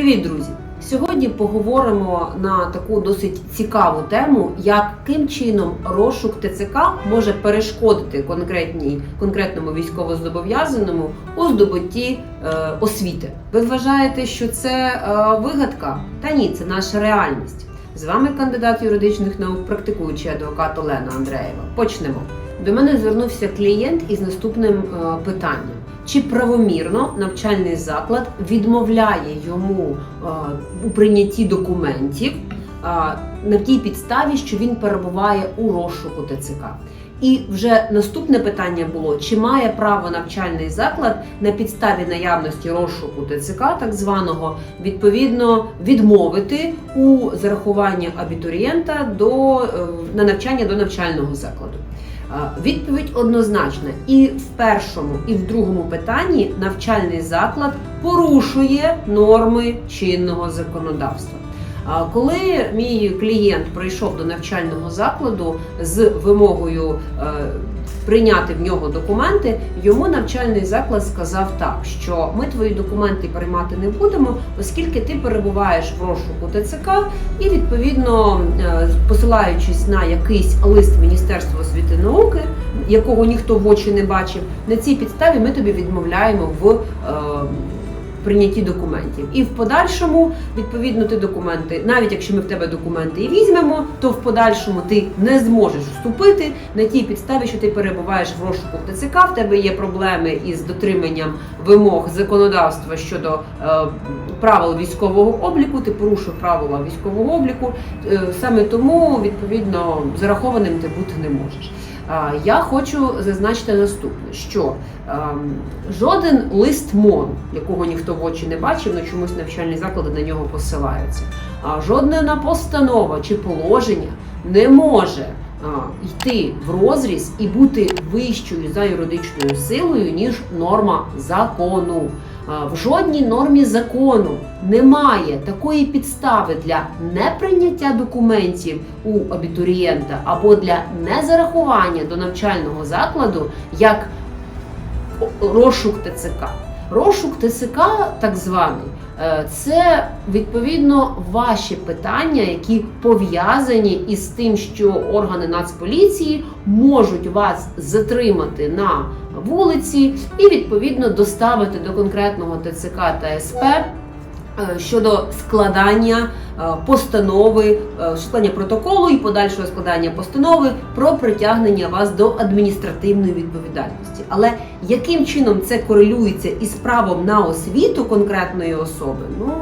Привіт, друзі! Сьогодні поговоримо на таку досить цікаву тему, яким чином розшук ТЦК може перешкодити конкретній конкретному військовозобов'язаному у здобутті е, освіти. Ви вважаєте, що це е, вигадка? Та ні, це наша реальність. З вами кандидат юридичних наук, практикуючий адвокат Олена Андреєва. Почнемо. До мене звернувся клієнт із наступним е, питанням: чи правомірно навчальний заклад відмовляє йому е, у прийнятті документів е, на тій підставі, що він перебуває у розшуку ТЦК? І вже наступне питання було: чи має право навчальний заклад на підставі наявності розшуку ТЦК, так званого, відповідно відмовити у зарахуванні абітурієнта до е, на навчання до навчального закладу? Відповідь однозначна. І в першому, і в другому питанні навчальний заклад порушує норми чинного законодавства. Коли мій клієнт прийшов до навчального закладу з вимогою е, прийняти в нього документи, йому навчальний заклад сказав так, що ми твої документи приймати не будемо, оскільки ти перебуваєш в розшуку ТЦК, і відповідно е, посилаючись на якийсь лист Міністерства освіти і науки, якого ніхто в очі не бачив, на цій підставі ми тобі відмовляємо в. Прийнятті документів, і в подальшому відповідно ти документи, навіть якщо ми в тебе документи і візьмемо, то в подальшому ти не зможеш вступити на тій підставі, що ти перебуваєш в розшуку в ТЦК, в тебе є проблеми із дотриманням вимог законодавства щодо е, правил військового обліку. Ти порушив правила військового обліку. Е, саме тому відповідно зарахованим ти бути не можеш. Я хочу зазначити наступне: що ем, жоден лист МОН, якого ніхто в очі не бачив, але чомусь навчальні заклади на нього посилаються. Жодна постанова чи положення не може йти в розріз і бути вищою за юридичною силою, ніж норма закону. В жодній нормі закону немає такої підстави для неприйняття документів у абітурієнта або для незарахування до навчального закладу як розшук ТЦК. Розшук ТЦК, так званий, е, це відповідно ваші питання, які пов'язані із тим, що органи Нацполіції можуть вас затримати на вулиці і відповідно доставити до конкретного ТЦК та СП щодо складання е, постанови, е, складання протоколу і подальшого складання постанови про притягнення вас до адміністративної відповідальності. Але яким чином це корелюється із правом на освіту конкретної особи, ну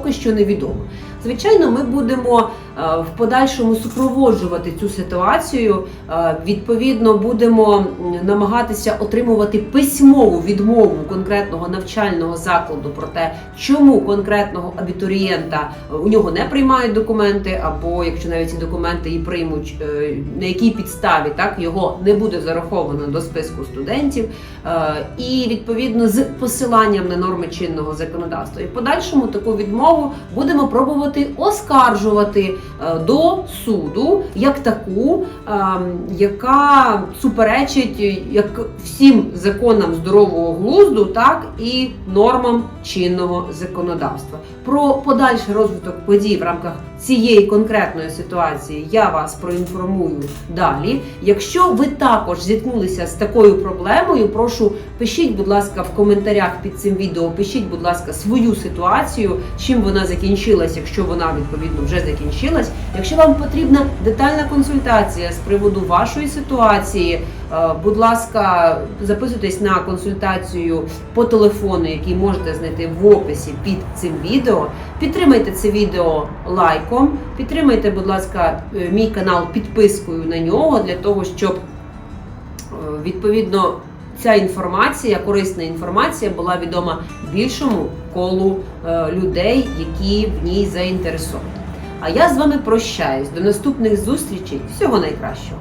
поки що невідомо. Звичайно, ми будемо е, в подальшому супроводжувати цю ситуацію. Е, Відповідно, будемо намагатися отримувати письмову відмову конкретного навчального закладу про те, чому конкретного абітурієнта е, у нього не приймають документи, або якщо навіть ці документи і приймуть, на якій підставі так його не буде зараховано до списку студентів, і відповідно з посиланням на норми чинного законодавства. І в подальшому таку відмову будемо пробувати оскаржувати е, до суду як таку, е, яка суперечить як всім законам здорового глузду, так і нормам чинного законодавства. Про подальший розвиток подій в рамках цієї конкретної ситуації я вас проінформую далі. Якщо ви також зіткнулися з такою проблемою, прошу пишіть, будь ласка, в коментарях під цим відео. Пишіть, будь ласка, свою ситуацію, чим вона закінчилась, якщо вона відповідно вже закінчилась. Якщо вам потрібна детальна консультація з приводу вашої ситуації, будь ласка, записуйтесь на консультацію по телефону, який можете знайти в описі під цим відео. Підтримайте це відео лайком, підтримайте, будь ласка, е, мій канал підпискою на нього для того, щоб е, відповідно ця інформація, корисна інформація була відома більшому колу е, людей, які в ній заінтересовані. А я з вами прощаюсь. До наступних зустрічей. Всього найкращого.